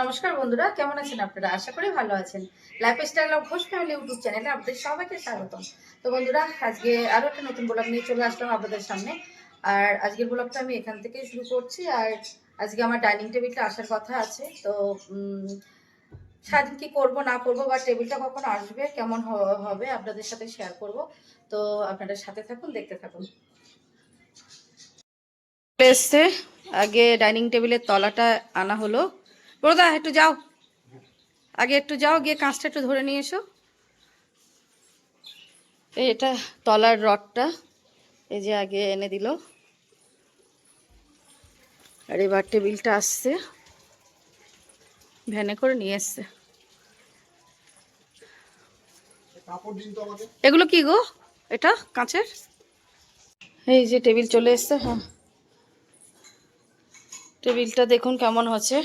নমস্কার বন্ধুরা, কেমন আছেন আপনারা? আশা করি ভালো আছেন। Lifestyle of Ghosh family YouTube চ্যানেলে আপনাদের সবাইকে স্বাগতম। তো বন্ধুরা, আজকে আরও একটা নতুন ব্লগ নিয়ে চলে আসলাম আপনাদের সামনে। আর আজকের ব্লগটা আমি এখান থেকেই শুরু করছি। আর আজকে আমার ডাইনিং টেবিলটা আসার কথা আছে। তো সারাদিন কি করব, না করব বা টেবিলটা কখন আসবে, কেমন হবে আপনাদের সাথে শেয়ার করব। তো আপনারা সাথে থাকুন, দেখতে থাকুন। আগে ডাইনিং টেবিলের তলাটা আনা হলো। বড়দা একটু যাও। আগে একটু যাও গিয়ে কাঁচটা একটু ধরে নিয়ে এসো। এই এটা তলার রডটা এই যে আগে এনে দিল। আর এবার টেবিলটা আসছে ভ্যানে করে নিয়ে এসছে। এগুলো কি গো? এটা কাঁচের? এই যে টেবিল চলে এসছে হ্যাঁ। টেবিলটা দেখুন কেমন হচ্ছে।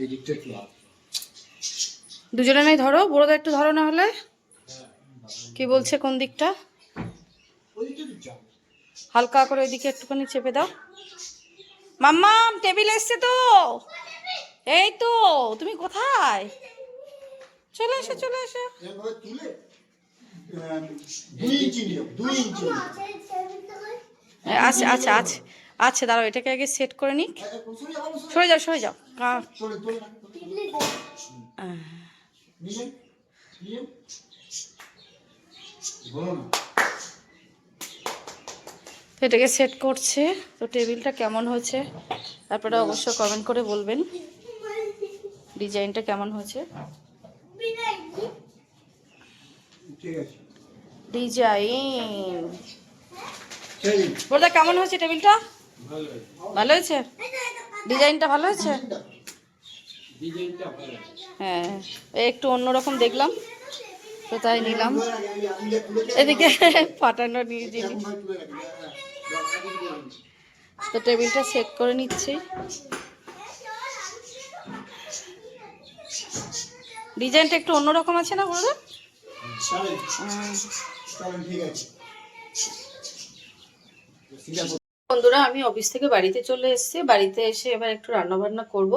এই দিকটা একটু দুজনে নাই ধরো বড়দা একটু ধরো না হলে। কি বলছে কোন দিকটা? হালকা করে ওইদিকে একটুখানি চেপে দাও। মাম্মাম টেবিল এসছে তো। এই তো তুমি কোথায়? চলে এসো চলে এসো। আচ্ছা আচ্ছা আচ্ছা আচ্ছা দাঁড়াও এটাকে আগে সেট করে নিক সরে যাও, সরে যাও। তো এটাকে সেট করছে। তো টেবিলটা কেমন হয়েছে? তারপরে অবশ্য কমেন্ট করে বলবেন। ডিজাইনটা কেমন হয়েছে? ডিজাইন। বলতে কেমন হয়েছে টেবিলটা? ভালো হয়েছে? ডিজাইনটা ভালো হয়েছে? হ্যাঁ একটু অন্যরকম দেখলাম তাই নিলাম। এদিকে ফাটানো নিয়ে জিনিস। তো টেবিলটা সেট করে নিচ্ছি। ডিজাইনটা একটু অন্যরকম আছে না বলুন? ঠিক আছে। বন্ধুরা আমি অফিস থেকে বাড়িতে চলে এসেছি। বাড়িতে এসে এবার একটু রান্না বান্না করব।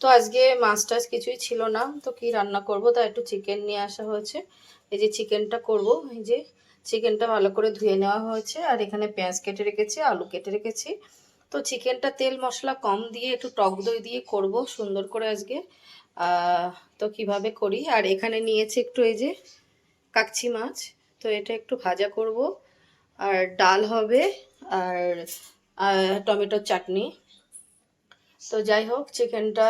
তো আজকে মাছ টাছ কিছুই ছিল না। তো কি রান্না করব তা একটু চিকেন নিয়ে আসা হয়েছে। এই যে চিকেনটা করব। এই যে চিকেনটা ভালো করে ধুয়ে নেওয়া হয়েছে। আর এখানে পেঁয়াজ কেটে রেখেছি, আলু কেটে রেখেছি। তো চিকেনটা তেল মশলা কম দিয়ে একটু টক দই দিয়ে করব সুন্দর করে আজকে। তো কীভাবে করি? আর এখানে নিয়েছি একটু এই যে কাকচি মাছ। তো এটা একটু ভাজা করব। আর ডাল হবে। আর টমেটোর চাটনি। তো যাই হোক চিকেনটা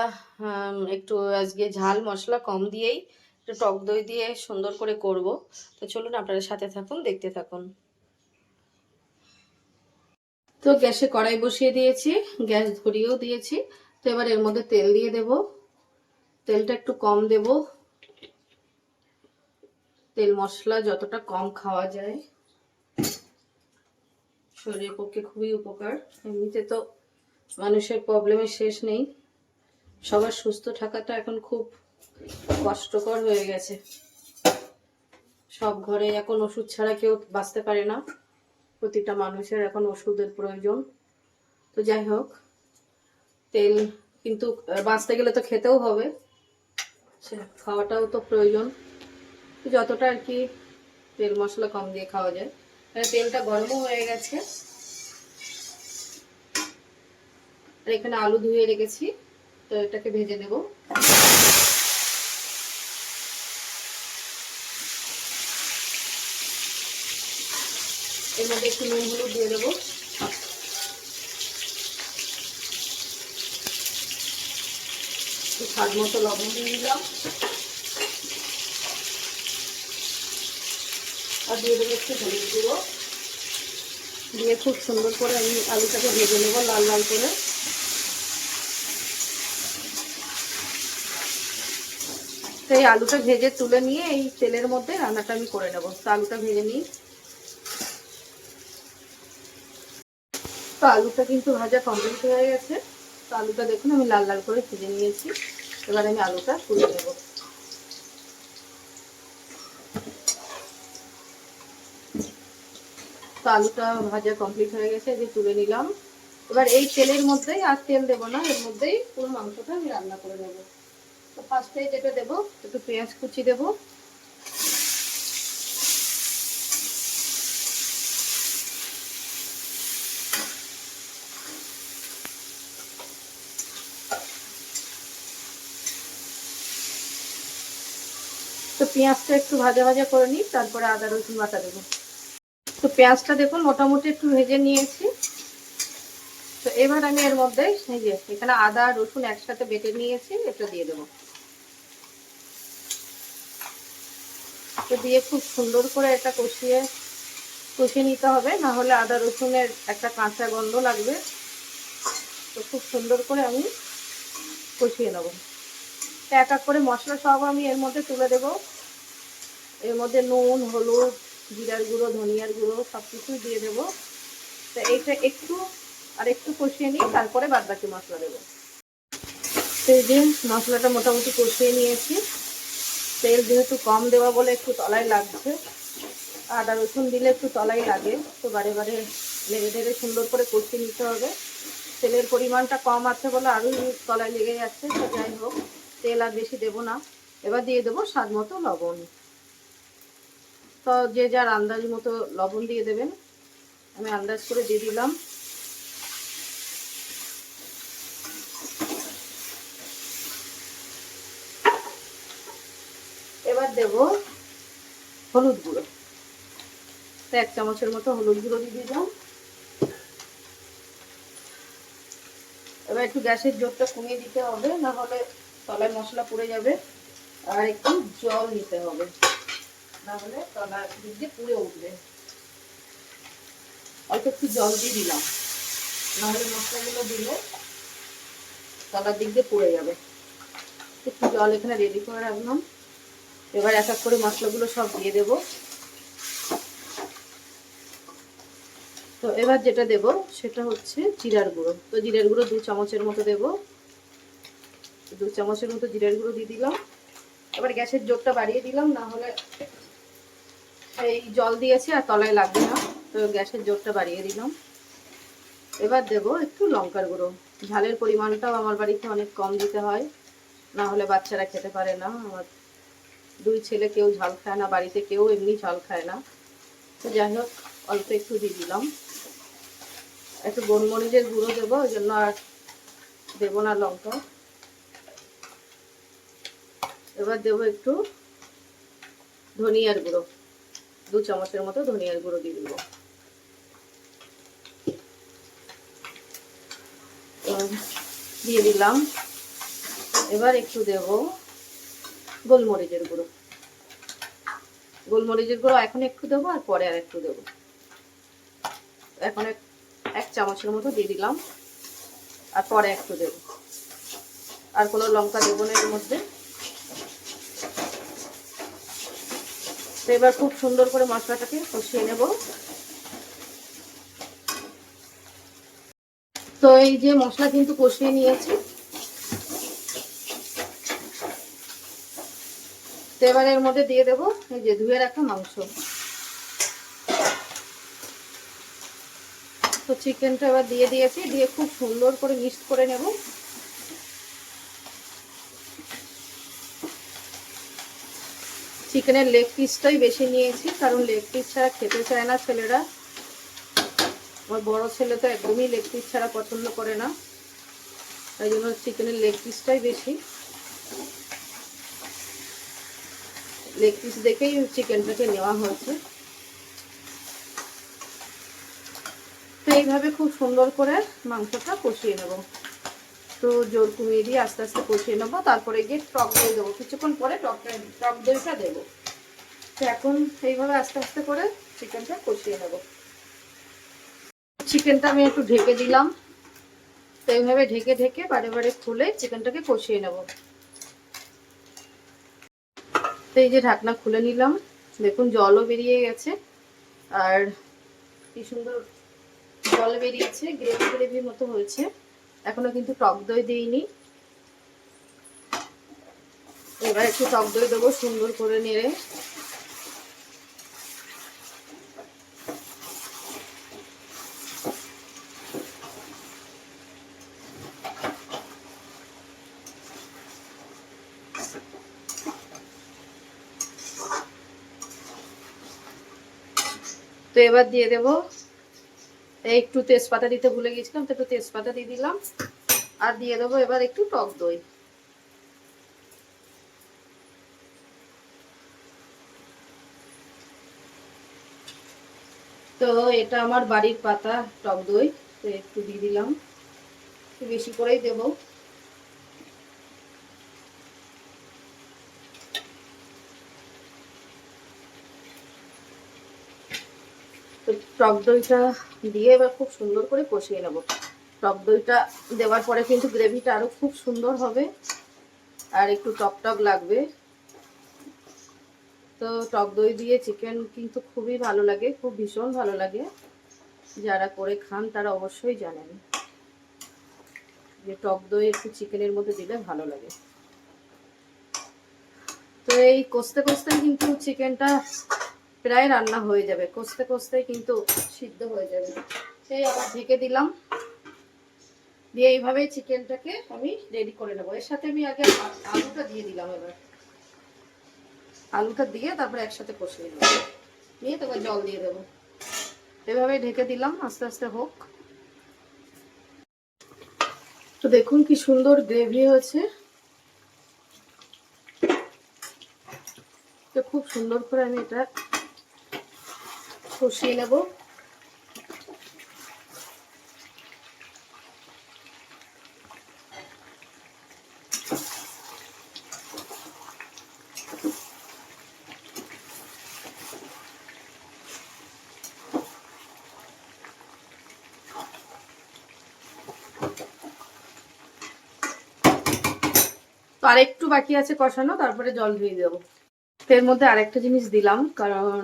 একটু আজকে ঝাল মশলা কম দিয়েই একটু টক দই দিয়ে সুন্দর করে করব। তো চলুন, আপনারা সাথে থাকুন, দেখতে থাকুন। তো গ্যাসে কড়াই বসিয়ে দিয়েছি, গ্যাস ধরিয়েও দিয়েছি। তো এবার এর মধ্যে তেল দিয়ে দেব। তেলটা একটু কম দেব। তেল মশলা যতটা কম খাওয়া যায়। শরীরের পক্ষে খুবই উপকার। এমনিতে তো মানুষের প্রবলেমের শেষ নেই। সবার সুস্থ থাকাটা এখন খুব কষ্টকর হয়ে গেছে। সব ঘরে এখন ওষুধ ছাড়া কেউ বাঁচতে পারে না। প্রতিটা মানুষের এখন ওষুধের প্রয়োজন। তো যাই হোক, তেল কিন্তু বাঁচতে গেলে তো খেতেও হবে। সে খাওয়াটাও তো প্রয়োজন। যতটা আর কি তেল মশলা কম দিয়ে খাওয়া যায়। তেলটা গরমও হয়ে গেছে। আর এখানে আলু ধুয়ে রেখেছি, তো এটাকে ভেজে নেব। এর মধ্যে একটু নুন হলুদ দিয়ে দেবো। স্বাদ মতো লবণ দিয়ে দিলাম। আর দিয়ে দেবো একটু হলুদ গুঁড়ো। দিয়ে খুব সুন্দর করে আমি আলুটাকে ভেজে নেব লাল লাল করে। তো এই আলুটা ভেজে তুলে নিয়ে এই তেলের মধ্যে রান্নাটা আমি করে নেব। তো আলুটা ভেজে নিই। তো আলুটা কিন্তু ভাজা কমপ্লিট হয়ে গেছে। তো আলুটা দেখুন আমি লাল লাল করে ভেজে নিয়েছি। এবার আমি আলুটা তুলে নেব। তো আলুটা ভাজা কমপ্লিট হয়ে গেছে যে তুলে নিলাম। এবার এই তেলের মধ্যেই আর তেল দেবো না, এর মধ্যেই পুরো মাংসটা আমি রান্না করে নেব। তো ফার্স্টে যেটা দেবো, একটু পেঁয়াজ কুচি দেবো। তো পেঁয়াজটা একটু ভাজা ভাজা করে নিই, তারপরে আদা রসুন বাটা দেবো। তো পেঁয়াজটা দেখুন, মোটামুটি একটু ভেজে নিয়েছি। তো এবার আমি এর মধ্যে যে, এখানে আদা, রসুন একসাথে বেটে নিয়েছি, এটা দিয়ে দেবো। তো দিয়ে খুব সুন্দর করে এটা কষিয়ে কষিয়ে নিতে হবে, না হলে আদা, রসুনের একটা কাঁচা গন্ধ লাগবে। তো খুব সুন্দর করে আমি কষিয়ে নেব। এক এক করে মশলা সব আমি এর মধ্যে তুলে দেবো। এর মধ্যে নুন, হলুদ জিরার গুঁড়ো, ধনিয়ার গুঁড়ো সব কিছুই দিয়ে দেবো। তো এইটা একটু, আর একটু কষিয়ে নিয়ে তারপরে বাদ বাকি মশলা দেবো। তো এই যে মশলাটা মোটামুটি কষিয়ে নিয়েছি। তেল যেহেতু কম দেওয়া বলে একটু তলায় লাগছে, আদা রসুন দিলে একটু তলাই লাগে, তো বারে বারে লেগে লেগে সুন্দর করে কষিয়ে নিতে হবে। তেলের পরিমাণটা কম আছে বলে আরোই তলায় লেগে যাচ্ছে, তো যাই হোক, তেল আর বেশি দেবো না। এবার দিয়ে দেবো স্বাদ মতো লবণ। তো যে যার আন্দাজ মতো লবণ দিয়ে দেবেন। আমি আন্দাজ করে দিয়ে দিলাম। এবার দেব হলুদ গুঁড়ো। তো এক চামচের মতো হলুদ গুঁড়ো দিয়ে দিলাম। এবার একটু গ্যাসের জোরটা কমিয়ে দিতে হবে, না হলে তলায় মশলা পুড়ে যাবে। আর একটু জল নিতে হবে। না তলার দিক দিয়ে পুড়ে উঠবে। অল্প একটু জল দিয়ে দিলাম। না হলে মশলাগুলো দিলে তলার দিক দিয়ে পুড়ে যাবে। একটু জল এখানে রেডি করে রাখলাম। এবার এক এক করে মশলাগুলো সব দিয়ে দেব। তো এবার যেটা দেব সেটা হচ্ছে জিরার গুঁড়ো। তো জিরার গুঁড়ো দু চামচের মতো দেব। দু চামচের মতো জিরার গুঁড়ো দিয়ে দিলাম। এবার গ্যাসের জোরটা বাড়িয়ে দিলাম, না হলে এই জল দিয়েছি আর তলায় লাগবে না। তো গ্যাসের জোরটা বাড়িয়ে দিলাম। এবার দেব একটু লঙ্কার গুঁড়ো। ঝালের পরিমাণটাও আমার বাড়িতে অনেক কম দিতে হয়। না হলে বাচ্চারা খেতে পারে না। আমার দুই ছেলে কেউ ঝাল খায় না, বাড়িতে কেউ এমনি ঝাল খায় না। তো যাই হোক, অল্প একটু দিয়ে দিলাম। একটু গোলমরিচের গুঁড়ো দেবো, ওই জন্য আর দেবো না লঙ্কা। এবার দেবো একটু ধনিয়ার গুঁড়ো। দু চামচের মতো ধনিয়ার গুঁড়ো দিয়ে দেবো। দিয়ে দিলাম। এবার একটু দেব গোলমরিচের গুঁড়ো। গোলমরিচের গুঁড়ো এখন একটু দেবো আর পরে আর একটু দেবো। এখন এক চামচের মতো দিয়ে দিলাম আর পরে একটু দেবো। আর কোনো লঙ্কা দেবো না এর মধ্যে। তো এবার খুব সুন্দর করে মশলাটাকে কষিয়ে নেব। তো এই যে মশলা কিন্তু কষিয়ে নিয়েছি। তো এবার এর মধ্যে দিয়ে দেবো এই যে ধুয়ে রাখা মাংস। তো চিকেনটা এবার দিয়ে দিয়েছি, দিয়ে খুব সুন্দর করে মিক্সড করে নেব। চিকেনের লেগ পিসটাই বেশি নিয়েছি, কারণ লেগ পিস ছাড়া খেতে চায় না ছেলেরা। আমার বড় ছেলে তো একদমই লেগ পিস ছাড়া পছন্দ করে না। তাই জন্য চিকেনের লেগ পিসটাই বেশি। লেগ পিস দেখেই চিকেনটাকে নেওয়া হয়েছে। তো এইভাবে খুব সুন্দর করে মাংসটা কষিয়ে নেব। তো জোর কমিয়ে দিয়ে আস্তে আস্তে কষিয়ে নেব, তারপরে গিয়ে টক দই দেবো। কিছুক্ষণ পরে টক টক দইটা দেবো। তো এখন এইভাবে আস্তে আস্তে করে চিকেনটা কষিয়ে নেব। চিকেনটা আমি একটু ঢেকে দিলাম। তো এইভাবে ঢেকে ঢেকে বারে বারে খুলে চিকেনটাকে কষিয়ে নেব। তো এই যে ঢাকনা খুলে নিলাম। দেখুন, জলও বেরিয়ে গেছে। আর কি সুন্দর জল বেরিয়েছে, গ্রেভি গ্রেভির মতো হয়েছে। এখনও কিন্তু টক দই দিইনি। এবার একটু টক দই দেবো সুন্দর করে নেড়ে। তো এবার দিয়ে দেবো একটু তেজপাতা দিতে ভুলে গিয়েছিলাম, তো একটু তেজপাতা দিয়ে দিলাম। আর দিয়ে দেবো এবার একটু টক দই। তো এটা আমার বাড়ির পাতা, টক দই, তো একটু দিয়ে দিলাম। বেশি করেই দেব। তো টক দইটা দিয়ে এবার খুব সুন্দর করে কষিয়ে নেব। টক দইটা দেওয়ার পরে কিন্তু গ্রেভিটা আরও খুব সুন্দর হবে। আর একটু টক টক লাগবে। তো টক দই দিয়ে চিকেন কিন্তু খুবই ভালো লাগে, খুব ভীষণ ভালো লাগে। যারা করে খান তারা অবশ্যই জানেন যে টক দই একটু চিকেনের মধ্যে দিলে ভালো লাগে। তো এই কষতে কষতে কিন্তু চিকেনটা প্রায় রান্না হয়ে যাবে। কষতে কষতে কিন্তু সিদ্ধ হয়ে যাবে। সেই আবার ঢেকে দিলাম। দিয়ে এইভাবে চিকেনটাকে আমি রেডি করে নেব। এর সাথে আমি আগে আলুটা দিয়ে দিলাম এবার। আলুটা দিয়ে তারপরে একসাথে কষিয়ে নেব। নিয়ে তারপর জল দিয়ে দেবো। এভাবে ঢেকে দিলাম। আস্তে আস্তে হোক। তো দেখুন কি সুন্দর গ্রেভি হয়েছে। তো খুব সুন্দর করে আমি এটা কষিয়ে নেব। আর একটু বাকি আছে কষানো, তারপরে জল দিয়ে দেবো। এর মধ্যে আরেকটা জিনিস দিলাম, কারণ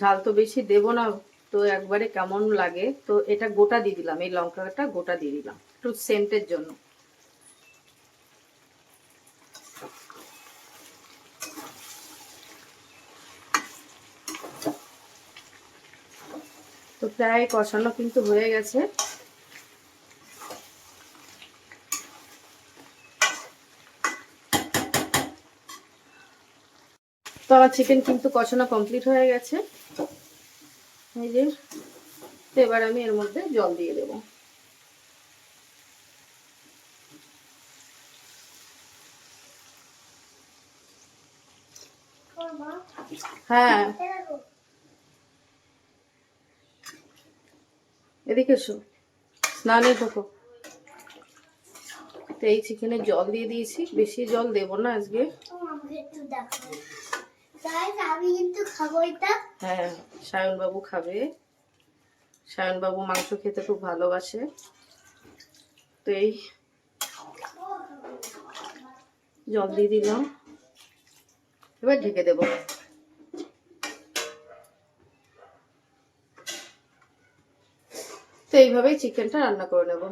ঝাল তো বেশি দেব না, তো একবারে কেমন লাগে? তো এটা গোটা দিয়ে দিলাম, এই লঙ্কাটা গোটা দিয়ে দিলাম, একটু সেন্টের জন্য। তো প্রায় কষানো কিন্তু হয়ে গেছে। তো আমার চিকেন কিন্তু কষানো কমপ্লিট হয়ে গেছে। এই যে, তো এবার আমি এর মধ্যে জল দিয়ে দেব। হ্যাঁ। এদিকে এসো। স্নানে ঢোকো। তো এই চিকেনে জল দিয়ে দিয়েছি। বেশি জল দেবো না আজকে। আমি কিন্তু খাব এটা হ্যাঁ সায়নবাবু খাবে। সায়নবাবু মাংস খেতে খুব ভালোবাসে। তো এই জল দিয়ে দিলাম। এবার ঢেকে দেব। তো এইভাবেই চিকেনটা রান্না করে নেব।